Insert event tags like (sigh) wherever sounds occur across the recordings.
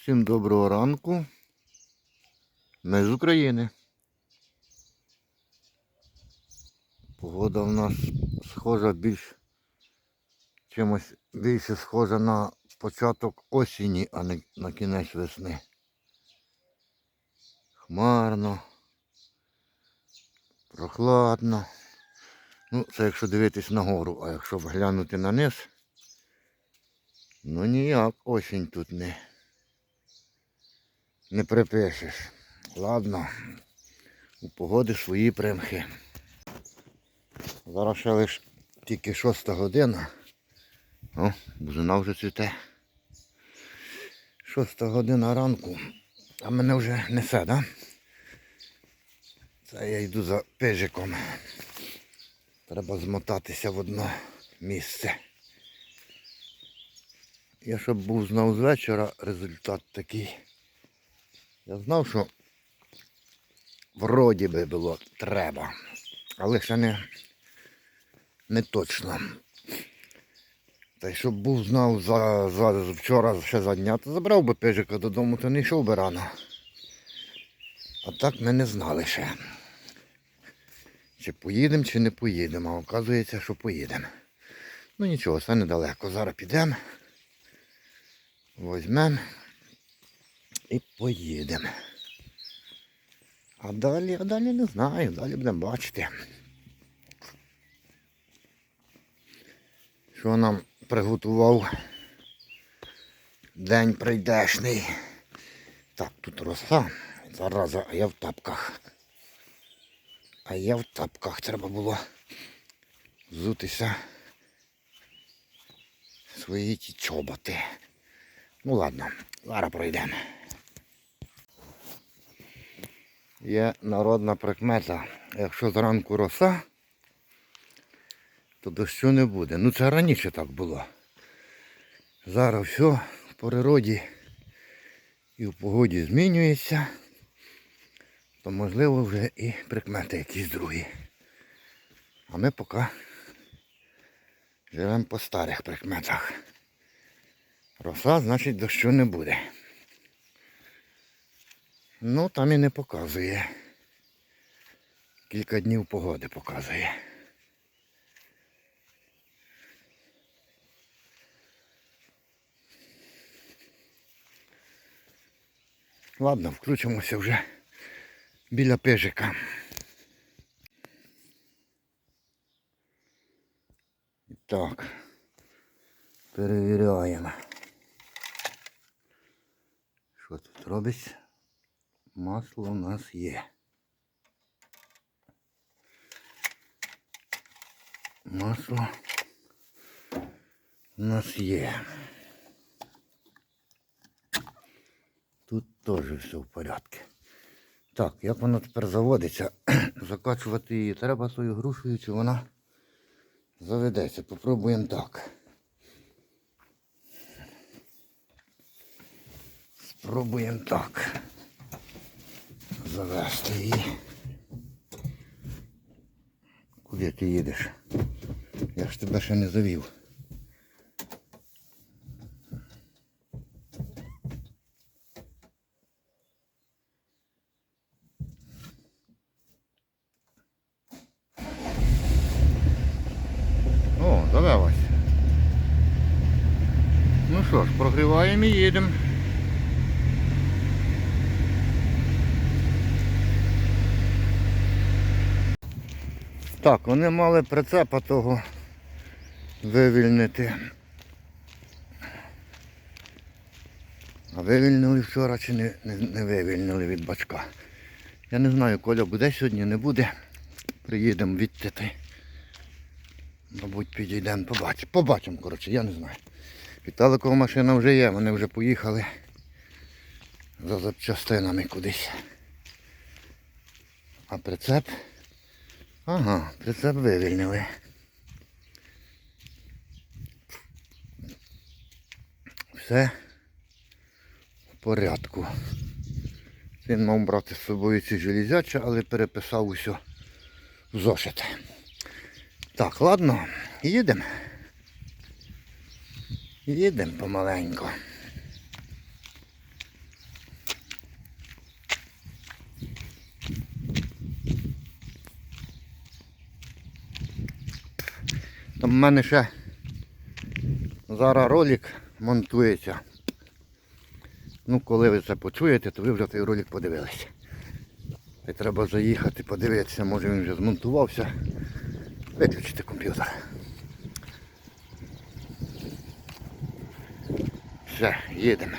Всім доброго ранку. Ми з України. Погода в нас схожа більш чимось більше схожа на початок осені, а не на кінець весни. Хмарно, прохладно. Ну, це якщо дивитись нагору, а якщо глянути на низ, ну ніяк осінь тут не, не припишеш. Ладно, у погоди свої примхи. Зараз ще лиш тільки шоста година. О, бузина вже цвіте. Шоста година ранку, а мене вже несе, да? Це я йду за пижиком. Треба змотатися в одно місце. Я щоб був знав з вечора результат такий. Я знав, що вроді би було треба, але ще не, не точно. Та й щоб був знав за, за вчора ще за дня, то забрав би пижика додому, то не йшов би рано. А так ми не знали ще. Чи поїдемо, чи не поїдемо. А оказується, що поїдемо. Ну нічого, це недалеко. Зараз підемо. Возьмемо і поїдемо. А далі, а далі не знаю, далі будемо бачити. Що нам приготував день прийдешний. Так, тут роса. Зараза, а я в тапках. А я в тапках треба було взутися свої ті чоботи. Ну ладно, зараз пройдемо. Є народна прикмета. Якщо зранку роса, то дощу не буде. Ну це раніше так було. Зараз все в природі і в погоді змінюється то можливо вже і прикмети якісь другі. А ми поки живемо по старих прикметах. Роса, значить, дощу не буде. Ну, там і не показує. Кілька днів погоди показує. Ладно, включимося вже біля пижика. Так, перевіряємо. Що тут робиться? Масло у нас є. Масло у нас є. Тут теж все в порядку. Так, як вона тепер заводиться? (clears throat) Закачувати її треба свою грушею, чи вона заведеться. Попробуємо так. Спробуємо так. Завести її. Куди ти їдеш? Я ж тебе ще не завів. О, завелась. Ну що ж, прогріваємо і їдемо. Так, вони мали прицепа того вивільнити. А вивільнили вчора чи не, не, не вивільнили від бачка. Я не знаю, Коля буде сьогодні, не буде. Приїдемо відти. Мабуть, підійдемо, побачимо. Побачимо, коротше, я не знаю. Віталикова машина вже є, вони вже поїхали за запчастинами кудись. А прицеп? Ага, прицеп вивільнили. Все в порядку. Він мав брати з собою ці железяча, але переписав усе в зошит. Так, ладно, їдемо. Їдемо помаленьку. Мене ще зараз ролик монтується. Ну, коли ви це почуєте, то ви вже той ролик подивилися. І треба заїхати, подивитися, може він вже змонтувався. Виключити комп'ютер. Все, їдемо.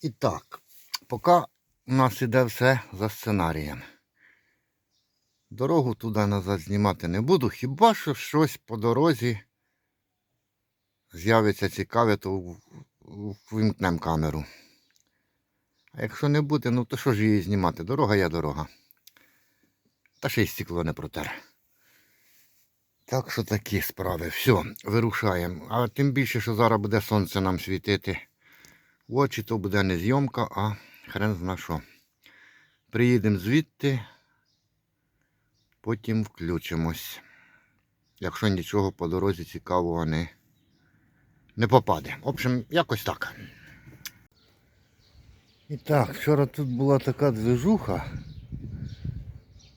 І так, поки у нас іде все за сценарієм. Дорогу туди назад знімати не буду, хіба що щось по дорозі з'явиться цікаве, то вимкнемо камеру. А якщо не буде, ну то що ж її знімати? Дорога є дорога. Та ще й стекло не протер. Так що такі справи. Все, вирушаємо. А тим більше, що зараз буде сонце нам світити в очі, то буде не зйомка, а хрен зна що. Приїдемо звідти, потім включимось. Якщо нічого по дорозі цікавого не, не попаде. В общем, якось так. І так, вчора тут була така движуха.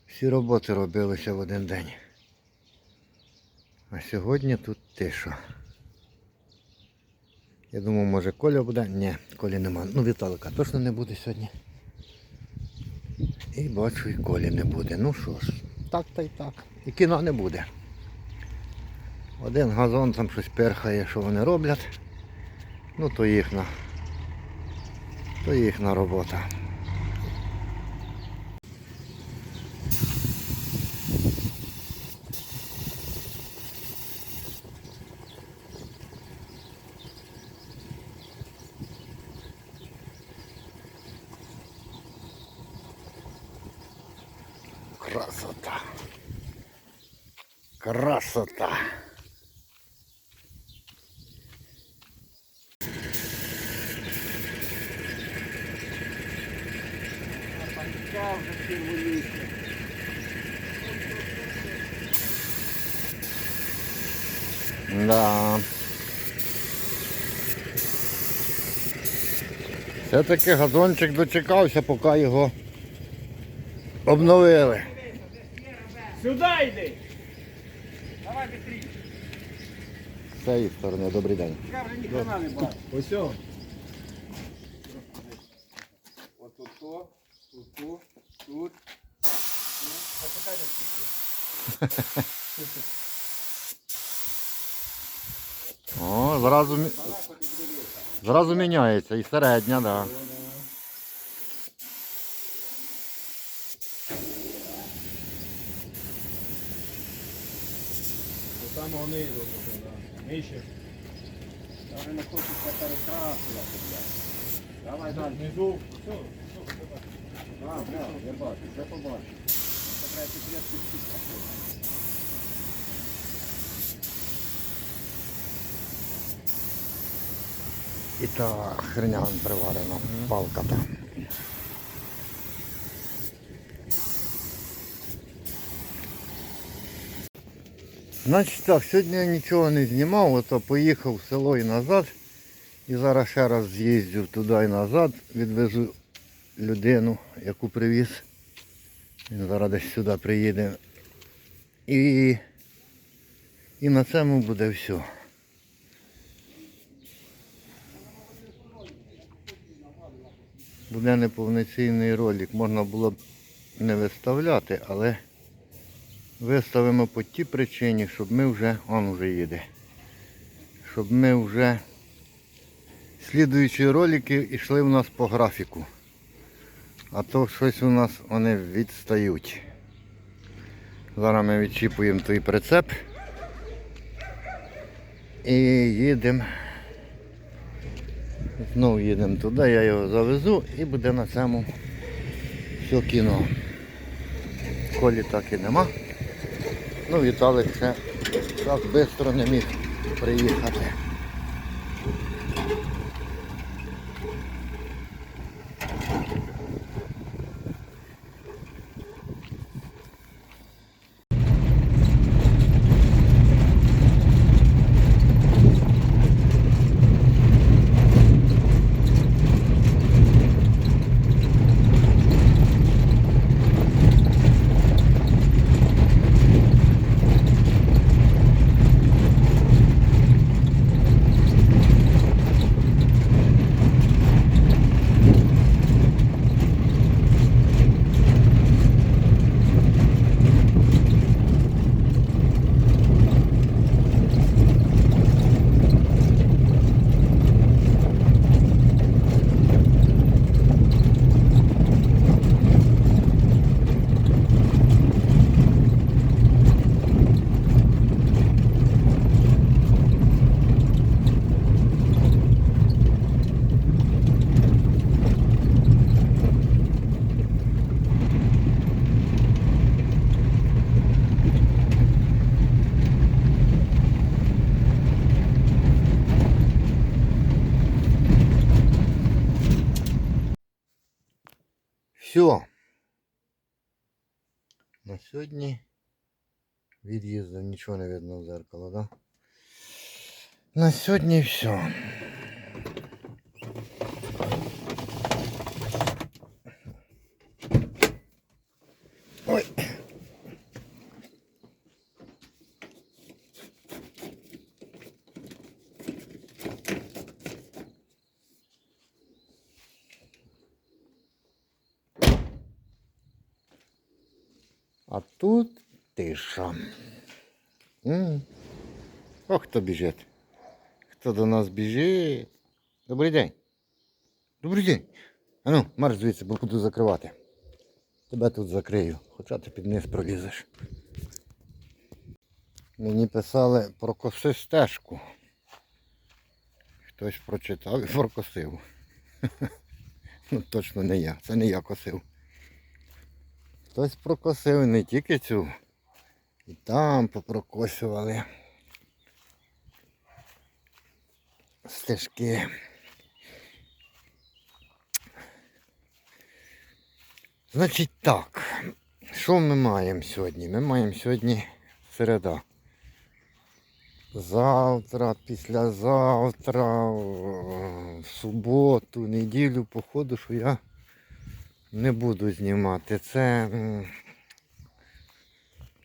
Всі роботи робилися в один день. А сьогодні тут тиша. Я думав, може Коля буде. Ні, Колі нема. Ну, Віталика точно не буде сьогодні. І бачу, і Колі не буде. Ну що ж, так та й так. І кіно не буде. Один газон там щось перхає, що вони роблять. Ну то їхня. То їхна робота. Красота. Красота. Да. Все-таки газончик дочекався, поки його обновили. Сюда йди! Давай быстрее. З цієї сторони, добрий день. Я вже ніхрена не бачу. Ось о. От тут, то, тут, то, тут. тут. Почекай. О, зразу, мі- зразу міняється і середня, да. До самого низу да. Нижче. Я вже не це перекрасувати. блядь. Давай далі. Внизу. Все, все, Так, так, я бачу, все побачу. Це треба підрядки спустити. І та вон приварена, палка та. Значить так, сьогодні я нічого не знімав, ото поїхав в село і назад. І зараз ще раз з'їздю туди і назад, відвезу людину, яку привіз. Він зараз десь сюди приїде. І, і на цьому буде все. буде неповноцінний ролик. Можна було б не виставляти, але виставимо по тій причині, щоб ми вже, он вже їде. Щоб ми вже слідуючі ролики йшли в нас по графіку. А то щось у нас вони відстають. Зараз ми відчіпуємо той прицеп і їдемо. Знову їдемо туди, я його завезу і буде на цьому все кіно. Колі так і нема. Ну Віталик ще так швидко не міг приїхати. Сьогодні від'їздив, нічого не видно в зеркало, да? На сьогодні все. А тут тиша. М. О, хто біжить? Хто до нас біжить? Добрий день. Добрий день. А ну, марш звідси, бо буду закривати. Тебе тут закрию, хоча ти під низ пролізеш. Мені писали про коси стежку. Хтось прочитав і прокосив. (laughs) Ну точно не я. Це не я косив. Хтось прокосив не тільки цю. І там попрокосювали. Стежки. Значить так, що ми маємо сьогодні? Ми маємо сьогодні середа. Завтра, післязавтра, в суботу, неділю, походу, що я не буду знімати. Це,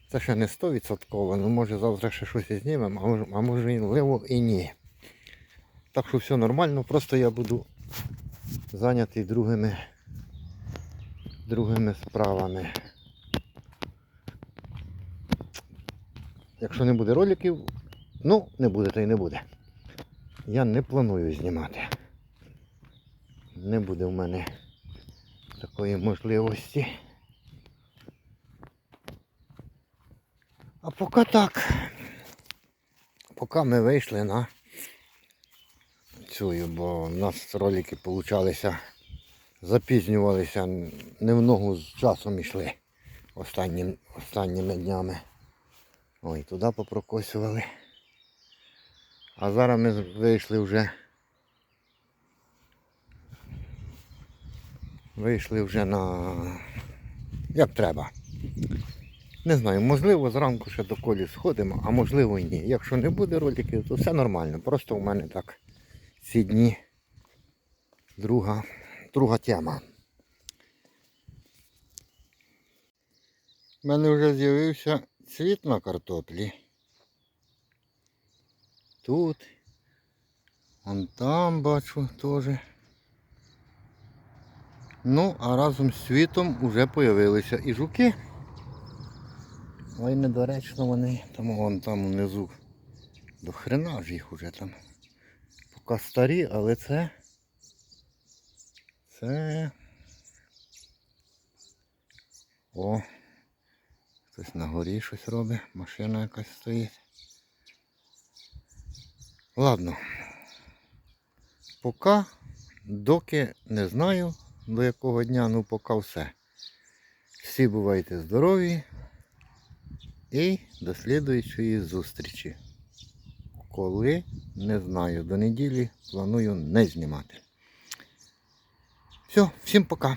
це ще не 100%, ну може завтра ще щось і знімемо, а може, а можливо і ні. Так що все нормально, просто я буду зайнятий другими, другими справами. Якщо не буде роликів, ну не буде, то й не буде. Я не планую знімати. Не буде в мене такої можливості. А поки так. Поки ми вийшли на цю, бо в нас ролики получалися, запізнювалися, не в ногу з часом йшли останнім, останніми днями. Ой, туди попрокосювали. А зараз ми вийшли вже. Вийшли вже на як треба. Не знаю, можливо, зранку ще до колі сходимо, а можливо і ні. Якщо не буде роликів, то все нормально. Просто у мене так ці дні друга, друга тема. У мене вже з'явився цвіт на картоплі. Тут. Вон там бачу теж. Ну, а разом з світом вже з'явилися і жуки. Ой, недоречно вони. Там вон там внизу. До хрена ж їх уже там. Поки старі, але це. Це. О! Хтось на горі щось робить, машина якась стоїть. Ладно. Поки, доки не знаю до якого дня, ну поки все. Всі бувайте здорові і до слідуючої зустрічі. Коли не знаю, до неділі планую не знімати. Все, всім пока.